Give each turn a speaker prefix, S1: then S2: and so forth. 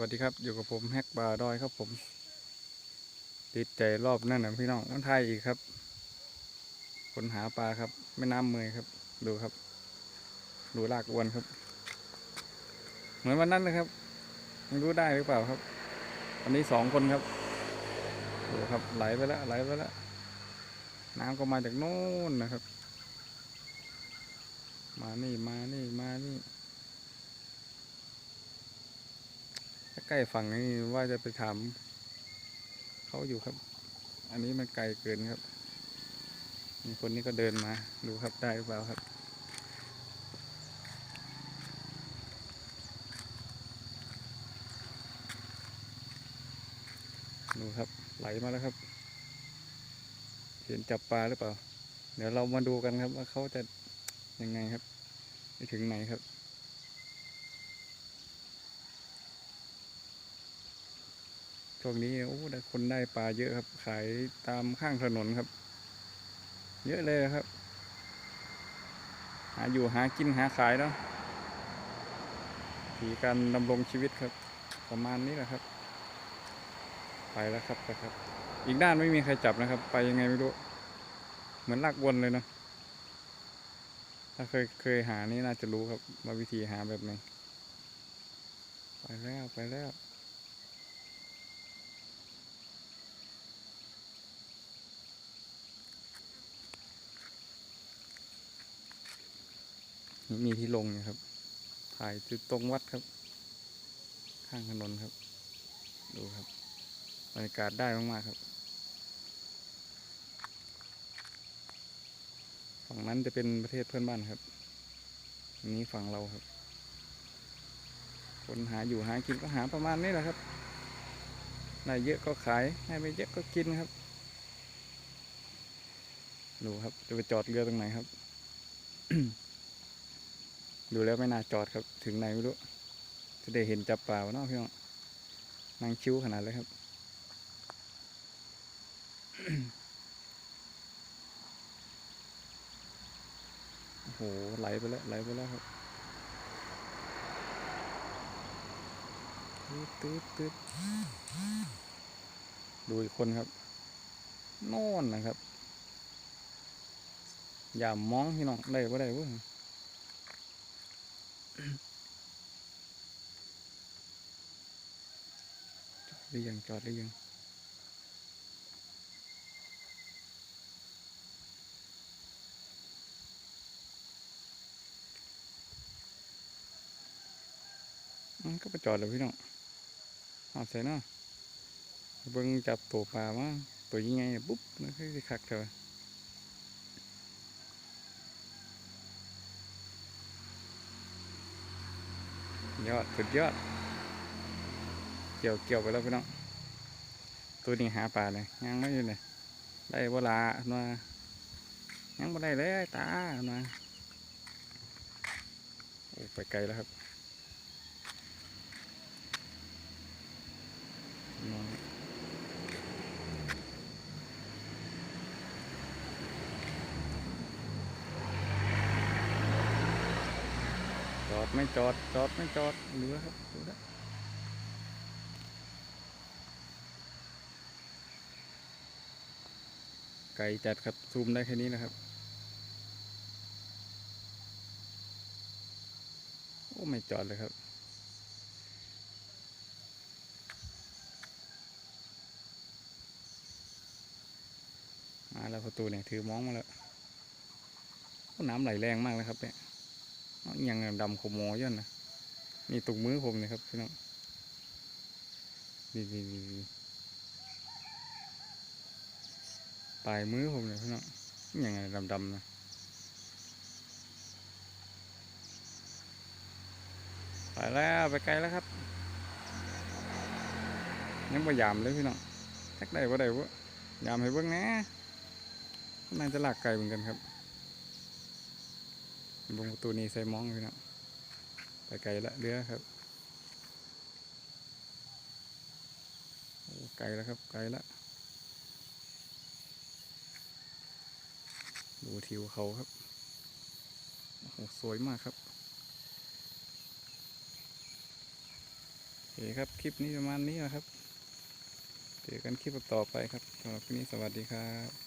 S1: วัสดีครับ อยู่กับผมแฮกบาร์ดอยครับผมติดใจรอบนั่นนะพี่น้องมันไทยอีกครับคนหาปลาครับแม่น้ำเมยครับ ดูครับ ดูลากอวนครับ เหมือนวันนั้นนะครับไม่รู้ได้หรือเปล่าครับวันนี้สองคนครับดูครับไหลไปแล้วไหลไปแล้วน้ำก็มาจากโน่นนะครับ มานี่มานี่มานี่ ถ้า ใกล้ฝั่งนี้ว่าจะไปถามเขาอยู่ครับ อันนี้มันไกลเกินครับ มีคนนี้ก็เดินมา ดูครับได้หรือเปล่าครับ ดูครับไหลมาแล้วครับ เห็นจับปลาหรือเปล่า เดี๋ยวเรามาดูกันครับว่าเขาจะยังไงครับไปถึงไหนครับ ช่วงนี้โอ้ได้คนได้ปลาเยอะครับ ขายตามข้างถนนครับ เยอะเลยครับ หาอยู่หากินหาขายเนาะถีการดำรงชีวิตครับ ประมาณนี้แหละครับ ไปแล้วครับไปครับ อีกด้านไม่มีใครจับนะครับ ไปยังไงไม่รู้ เหมือนลากวนเลยเนาะถ้าเคยเคยหานี่น่าจะรู้ครับว่าวิธีหาแบบไหนไปแล้วไปแล้ว มีที่ลงอยู่ครับ ถ่ายจุดตรงวัดครับ ข้างถนนครับ ดูครับบรรยากาศได้มากๆครับฝั่งนั้นจะเป็นประเทศเพื่อนบ้านครับอันนี้ฝั่งเราครับ คนหาอยู่หากินก็หาประมาณนี้แหละครับได้เยอะก็ขายได้ไม่เยอะก็กินครับ ดูครับ จะไปจอดเรือตรงไหนครับ ดูแล้วไม่น่าจอดครับ ถึงไหนไม่รู้ จะได้เห็นจับปลาวะเนาะพี่น้องนั่งชิวขนาดเลยครับ โอ้โห ไหลไปแล้ว ไหลไปแล้วครับตืดตืดตืดดูอีกคนครับน่นนะครับ อย่ามองพี่น้องได้บ่ได้เว้ย หรือยังจอดหรือยังอืมก็ไปจอดเลยพี่น้องเอาใส่เนาะเบิ่งจับตัวปลามาตัวยังไงปุ๊บมันคือคักเถอะ ยอดสุดยอด เกี่ยวเกี่ยวไปแล้วพี่น้องตัวนี้หาปลาเลยยังไม่อยู่เลยได้เวลามายังไม่ได้เลยไอ้ตามาโอ้ไปไกลแล้วครับ อดไม่จอด จอดไม่จอดเหลือครับเหลือไกลจัดครับซูมได้แค่นี้นะครับ โอ้ ไม่จอดเลยครับมาแล้วประตูเนี่ยถือมองมาแล้วน้ำไหลแรงมากเลยครับเนี่ย ยังดำขโมยย่นนะนี่ตุกมือผมเนี่ยครับพี่น้องนี่นี่นี่นี่ปลายมือผมเลยพี่น้องยังไงดำๆนะไปแล้วไปไกลแล้วครับยังไม่ยามเลยพี่น้องทักได้บ่ได้บ่ยามให้เบิ่งนะน่าจะหลากไกลเหมือนกันครับ บงประตูนี้ใส่มองพี่น้องไปไกลละเรือครับไกลแล้วครับ ไกลแล้วดูทิวเขาครับโอ้โหสวยมากครับโอเคครับ คลิปนี้ประมาณนี้นะครับ เจอกันคลิปต่อไปครับสำหรับคลิปนี้สวัสดีครับ